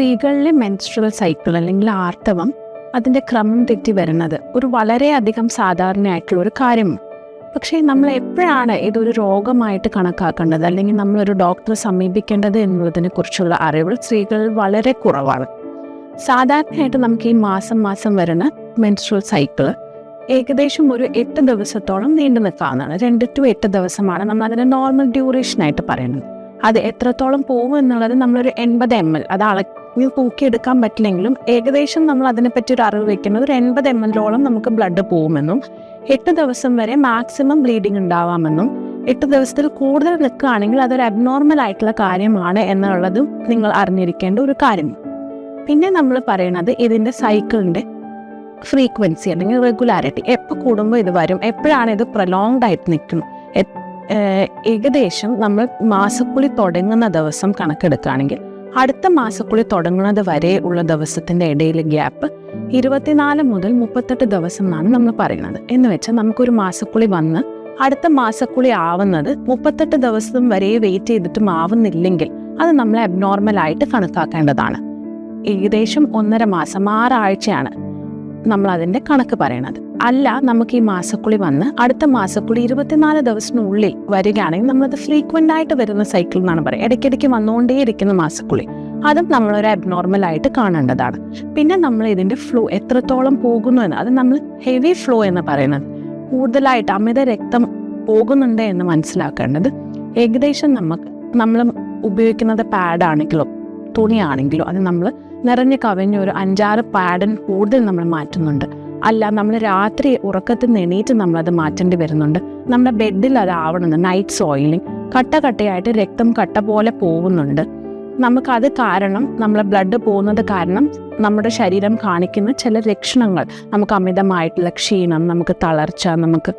സ്ത്രീകളിലെ menstrual cycle അല്ലെങ്കിൽ ആർത്തവം അതിന്റെ ക്രമം തെറ്റി വരുന്നത് ഒരു വളരെയധികം സാധാരണയായിട്ടുള്ള ഒരു കാര്യമാണ് പക്ഷേ നമ്മൾ എപ്പോഴാണ് ഇതൊരു രോഗമായിട്ട് കണക്കാക്കേണ്ടത്? അല്ലെങ്കിൽ നമ്മളൊരു ഡോക്ടറെ സമീപിക്കേണ്ടത് എന്നുള്ളതിനെ കുറിച്ചുള്ള അറിവ് സ്ത്രീകൾ വളരെ കുറവാണ്. സാധാരണയായിട്ട് നമുക്ക് ഈ മാസം മാസം വരുന്ന മെൻസ്ട്രൽ സൈക്കിൾ ഏകദേശം ഒരു എട്ട് ദിവസത്തോളം നീണ്ടു നിൽക്കാവുന്നതാണ്. രണ്ട് ടു എട്ട് ദിവസമാണ് നമ്മൾ അതിന് നോർമൽ ഡ്യൂറേഷനായിട്ട് പറയുന്നത്. അത് എത്രത്തോളം പോകും എന്നുള്ളത് നമ്മളൊരു എൺപത് എം എൽ അത് അളക്കി തൂക്കിയെടുക്കാൻ പറ്റില്ലെങ്കിലും ഏകദേശം നമ്മൾ അതിനെപ്പറ്റി ഒരു അറിവ് വെക്കുന്നത് ഒരു എൺപത് എം എല്ലോളം നമുക്ക് ബ്ലഡ് പോകുമെന്നും എട്ട് ദിവസം വരെ മാക്സിമം ബ്ലീഡിങ് ഉണ്ടാവാമെന്നും എട്ട് ദിവസത്തിൽ കൂടുതൽ നിൽക്കുകയാണെങ്കിൽ അതൊരു അബ്നോർമൽ ആയിട്ടുള്ള കാര്യമാണ് എന്നുള്ളതും നിങ്ങൾ അറിഞ്ഞിരിക്കേണ്ട ഒരു കാര്യം. പിന്നെ നമ്മൾ പറയുന്നത് ഇതിന്റെ സൈക്കിളിന്റെ ഫ്രീക്വൻസി അല്ലെങ്കിൽ റെഗുലാരിറ്റി എപ്പോൾ കൂടുമ്പോൾ ഇത് വരും? എപ്പോഴാണ് ഇത് പ്രൊലോങ്ഡ് ആയിട്ട് നിൽക്കുന്നത്? ഏകദേശം നമ്മൾ മാസക്കുളി തുടങ്ങുന്ന ദിവസം കണക്കെടുക്കുകയാണെങ്കിൽ അടുത്ത മാസക്കുളി തുടങ്ങുന്നത് വരെ ഉള്ള ദിവസത്തിന്റെ ഇടയിൽ ഗ്യാപ്പ് ഇരുപത്തിനാല് മുതൽ മുപ്പത്തെട്ട് ദിവസം എന്നാണ് നമ്മൾ പറയുന്നത്. എന്ന് വെച്ചാൽ നമുക്കൊരു മാസക്കുളി വന്ന് അടുത്ത മാസക്കുളി ആവുന്നത് മുപ്പത്തെട്ട് ദിവസം വരെ വെയിറ്റ് ചെയ്തിട്ടും ആവുന്നില്ലെങ്കിൽ അത് നമ്മൾ അബ്നോർമൽ ആയിട്ട് കണക്കാക്കേണ്ടതാണ്. ഏകദേശം ഒന്നര മാസം ആറാഴ്ചയാണ്. നമ്മൾ അതിന്റെ കണക്ക് പറയണത്. അല്ല നമുക്ക് ഈ മാസക്കുളി വന്ന് അടുത്ത മാസക്കുളി ഇരുപത്തിനാല് ദിവസത്തിനുള്ളിൽ വരികയാണെങ്കിൽ നമ്മളത് ഫ്രീക്വന്റ് ആയിട്ട് വരുന്ന സൈക്കിൾ എന്നാണ് പറയുക. ഇടയ്ക്കിടയ്ക്ക് വന്നുകൊണ്ടേയിരിക്കുന്ന മാസക്കുളി. അതും നമ്മളൊരു അബ്നോർമൽ ആയിട്ട് കാണേണ്ടതാണ്. പിന്നെ നമ്മൾ ഇതിന്റെ ഫ്ലോ എത്രത്തോളം പോകുന്നു എന്ന് അത് നമ്മൾ ഹെവി ഫ്ലോ എന്ന് പറയുന്നത്. കൂടുതലായിട്ട് അമിത രക്തം പോകുന്നുണ്ട് എന്ന് മനസ്സിലാക്കേണ്ടത് ഏകദേശം നമുക്ക് നമ്മൾ ഉപയോഗിക്കുന്നത് പാഡാണെങ്കിലോ തുണിയാണെങ്കിലോ അത് നമ്മൾ നിറഞ്ഞ് കവിഞ്ഞ ഒരു അഞ്ചാറ് പാഡൻ കൂടുതൽ നമ്മൾ മാറ്റുന്നുണ്ട്. അല്ല നമ്മൾ രാത്രി ഉറക്കത്തിൽ എണീറ്റ് നമ്മളത് മാറ്റേണ്ടി വരുന്നുണ്ട്. നമ്മുടെ ബെഡിൽ അത് ആവണമെന്ന് നൈറ്റ് സോയിലിംഗ് കട്ട കട്ടയായിട്ട് രക്തം കട്ട പോലെ പോകുന്നുണ്ട്. നമുക്കത് കാരണം നമ്മളെ ബ്ലഡ് പോകുന്നത് കാരണം നമ്മുടെ ശരീരം കാണിക്കുന്ന ചില ലക്ഷണങ്ങൾ. നമുക്ക് അമിതമായിട്ടുള്ള ക്ഷീണം നമുക്ക് തളർച്ച നമുക്ക്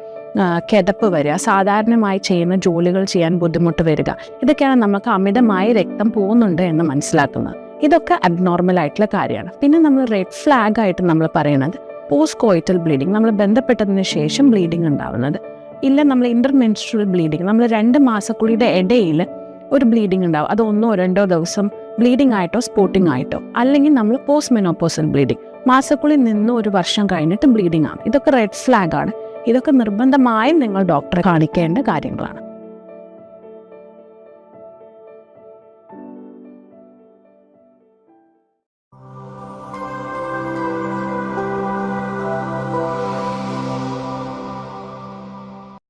കിതപ്പ് വരിക സാധാരണമായി ചെയ്യുന്ന ജോലികൾ ചെയ്യാൻ ബുദ്ധിമുട്ട് വരിക. ഇതൊക്കെയാണ് നമുക്ക് അമിതമായി രക്തം പോകുന്നുണ്ട് എന്ന് മനസ്സിലാക്കുന്നത്. ഇതൊക്കെ അബ്നോർമൽ ആയിട്ടുള്ള കാര്യമാണ്. പിന്നെ നമ്മൾ റെഡ് ഫ്ലാഗ് ആയിട്ട് നമ്മൾ പറയുന്നത് പോസ്റ്റ് കോയിറ്റൽ ബ്ലീഡിങ് നമ്മൾ ബന്ധപ്പെട്ടതിന് ശേഷം ബ്ലീഡിങ് ഉണ്ടാവുന്നത്. ഇല്ല നമ്മൾ ഇന്റർമെൻസ്ട്രൽ ബ്ലീഡിങ് നമ്മൾ രണ്ട് മാസക്കുളിയുടെ ഇടയിൽ ഒരു ബ്ലീഡിങ് ഉണ്ടാവും. അത് ഒന്നോ രണ്ടോ ദിവസം ബ്ലീഡിംഗ് ആയിട്ടോ സ്പോട്ടിംഗ് ആയിട്ടോ. അല്ലെങ്കിൽ നമ്മൾ പോസ്റ്റ് മെനോപോസൽ ബ്ലീഡിങ് മാസക്കുളി നിന്ന് ഒരു വർഷം കഴിഞ്ഞിട്ട് ബ്ലീഡിംഗ് ആണ് ഇതൊക്കെ റെഡ് ഫ്ലാഗ് ആണ്. ഇതൊക്കെ നിർബന്ധമായും നിങ്ങൾ ഡോക്ടറെ കാണിക്കേണ്ട കാര്യങ്ങളാണ്.